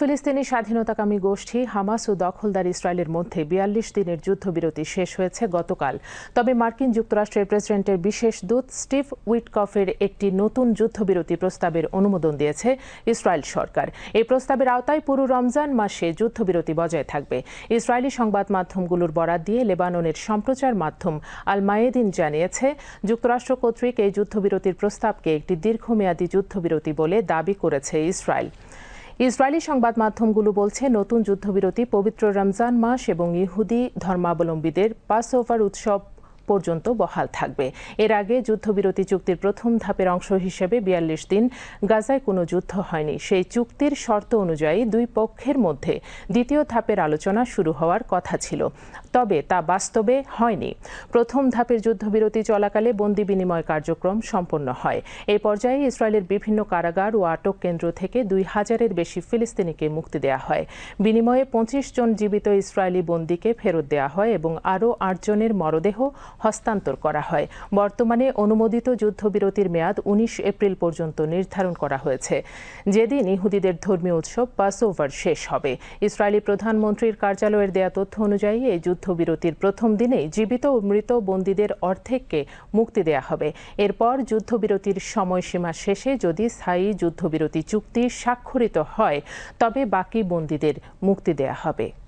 ফিলিস্তিনি স্বাধীনতাকামী গোষ্ঠী হামাস ও দখলদার ইসরায়েলের মধ্যে বিয়াল্লিশ দিনের যুদ্ধবিরতি শেষ হয়েছে গতকাল। তবে মার্কিন যুক্তরাষ্ট্রের প্রেসিডেন্টের বিশেষ দূত স্টিভ উইটকফের একটি নতুন যুদ্ধবিরতি প্রস্তাবের অনুমোদন দিয়েছে ইসরায়েল সরকার। এই প্রস্তাবের আওতায় পুরো রমজান মাসে যুদ্ধবিরতি বজায় থাকবে। ইসরায়েলি সংবাদ মাধ্যমগুলোর বরাত দিয়ে লেবাননের সম্প্রচার মাধ্যম আল মায়েদিন জানিয়েছে, যুক্তরাষ্ট্র কর্তৃক এই যুদ্ধবিরতির প্রস্তাবকে একটি দীর্ঘমেয়াদী যুদ্ধবিরতি বলে দাবি করেছে ইসরায়েল। ইসরায়েলি সংবাদ মাধ্যমগুলো বলছে, নতুন যুদ্ধবিরতি, পবিত্র রমজান মাস এবং ইহুদি ধর্মাবলম্বীদের পাস ওভার উৎসব পর্যন্ত বহাল থাকবে। এর আগে যুদ্ধবিরতি চুক্তির প্রথম ধাপের অংশ হিসেবে বিয়াল্লিশ দিন গাজায় কোনো যুদ্ধ হয়নি। সেই চুক্তির শর্ত অনুযায়ী দুই পক্ষের মধ্যে দ্বিতীয় ধাপের আলোচনা শুরু হওয়ার কথা ছিল। তবে তা বাস্তবে হয়নি। প্রথম ধাপের যুদ্ধবিরতি চলাকালে বন্দি বিনিময় কার্যক্রম সম্পন্ন হয়। এই পর্যায়ে ইসরায়েলের বিভিন্ন কারাগার ও আটক কেন্দ্র থেকে দুই হাজারের বেশি ফিলিস্তিনিকে মুক্তি দেওয়া হয়। বিনিময়ে পঁচিশ জন জীবিত ইসরায়েলি বন্দীকে ফেরত দেওয়া হয় এবং আরও আটজনের মরদেহ হস্তান্তর করা হয়। বর্তমানে অনুমোদিত যুদ্ধবিরতির মেয়াদ উনিশ এপ্রিল পর্যন্ত নির্ধারণ করা হয়েছে। যেদিন ইহুদিদের ধর্মীয় উৎসব পাস ওভার শেষ হবে। ইসরায়েলি প্রধানমন্ত্রীর কার্যালয়ের দেয়া তথ্য অনুযায়ী এই যুদ্ধবিরতির প্রথম দিনেই জীবিত ও মৃত বন্দীদের অর্ধেককে মুক্তি দেয়া হবে। এরপর যুদ্ধবিরতির সময়সীমা শেষে যদি স্থায়ী যুদ্ধবিরতি চুক্তি স্বাক্ষরিত হয়, তবে বাকি বন্দীদের মুক্তি দেয়া হবে।